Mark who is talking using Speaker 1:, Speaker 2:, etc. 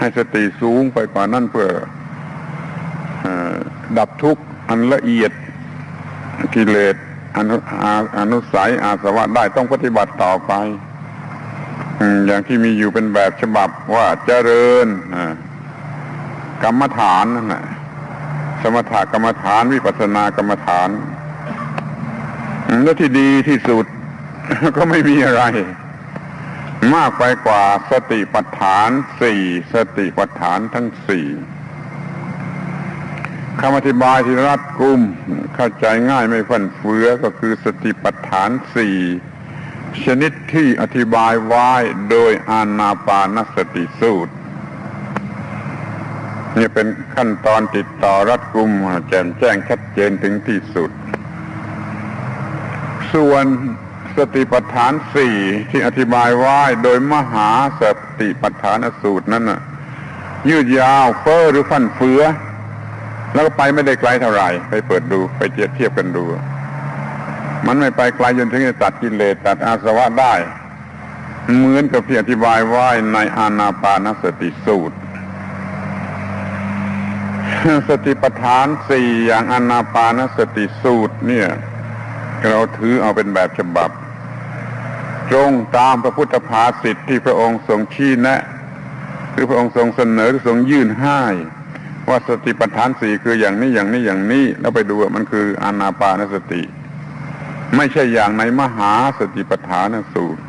Speaker 1: ให้สติสูงไปกว่านั้นเพื่ออดับทุกข์อันละเอียดกิเลสอนุอนุสัยอาสวะได้ต้องปฏิบัติต่อไปอย่างที่มีอยู่เป็นแบบฉบับว่าเจริญกรรมฐานนั่นแหละสมถกรรมฐานวิปัสสนากรรมฐานแล้วที่ดีที่สุด ก็ไม่มีอะไร มากไปกว่าสติปัฏฐานสี่สติปัฏฐานทั้งสี่คำอธิบายที่รัดกุมเข้าใจง่ายไม่ฟันเฟือก็คือสติปัฏฐานสี่ชนิดที่อธิบายไว้โดยอานาปานสติสูตร นี่เป็นขั้นตอนติดต่อรัดกุมแจ่มแจ้งชัดเจนถึงที่สุด ส่วน สติปัฏฐานสี่ที่อธิบายไว้โดยมหาสติปัฏฐานสูตรนั้นน่ะ ยืดยาวเฟ้อหรือฟันเฟือ แล้วก็ไปไม่ได้ไกลเท่าไหร่ ไปเปิดดูไปเทียบเทียบกันดู มันไม่ไปไกลจนถึงจะตัดกิเลสตัดอาสวะได้ เหมือนกับที่อธิบายไว้ในอานาปานสติสูตร สติปัฏฐานสี่อย่างอานาปานสติสูตรเนี่ยเราถือเอาเป็นแบบฉบับ ตรงตามพระพุทธภาษิตที่พระองค์ทรงชี้แนะหรือพระองค์ทรงเสนอหรือทรงยื่นให้ว่าสติปัฏฐานสี่คืออย่างนี้อย่างนี้อย่างนี้ แล้วไปดูมันคืออานาปานสติ ไม่ใช่อย่างในมหาสติปัฏฐานสูตร